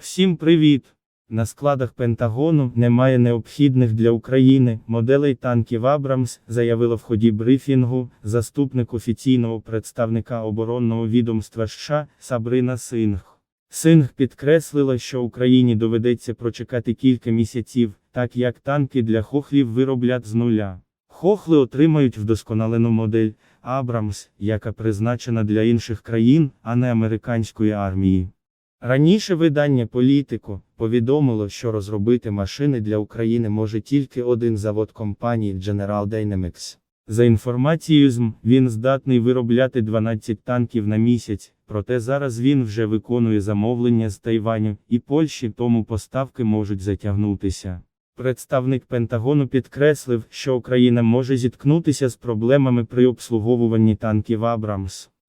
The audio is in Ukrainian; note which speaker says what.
Speaker 1: Всім привіт! На складах Пентагону немає необхідних для України моделей танків Абрамс, заявила в ході брифінгу заступник офіційного представника оборонного відомства США Сабрина Сингх. Сингх підкреслила, що Україні доведеться прочекати кілька місяців, так як танки для хохлів вироблять з нуля. Хохли отримають вдосконалену модель Абрамс, яка призначена для інших країн, а не американської армії. Раніше видання Політико повідомило, що розробити машини для України може тільки один завод компанії General Dynamics. За інформацією ЗМ, він здатний виробляти 12 танків на місяць, проте зараз він вже виконує замовлення з Тайваню і Польщі, тому поставки можуть затягнутися. Представник Пентагону підкреслив, що Україна може зіткнутися з проблемами при обслуговуванні танків Абрамс.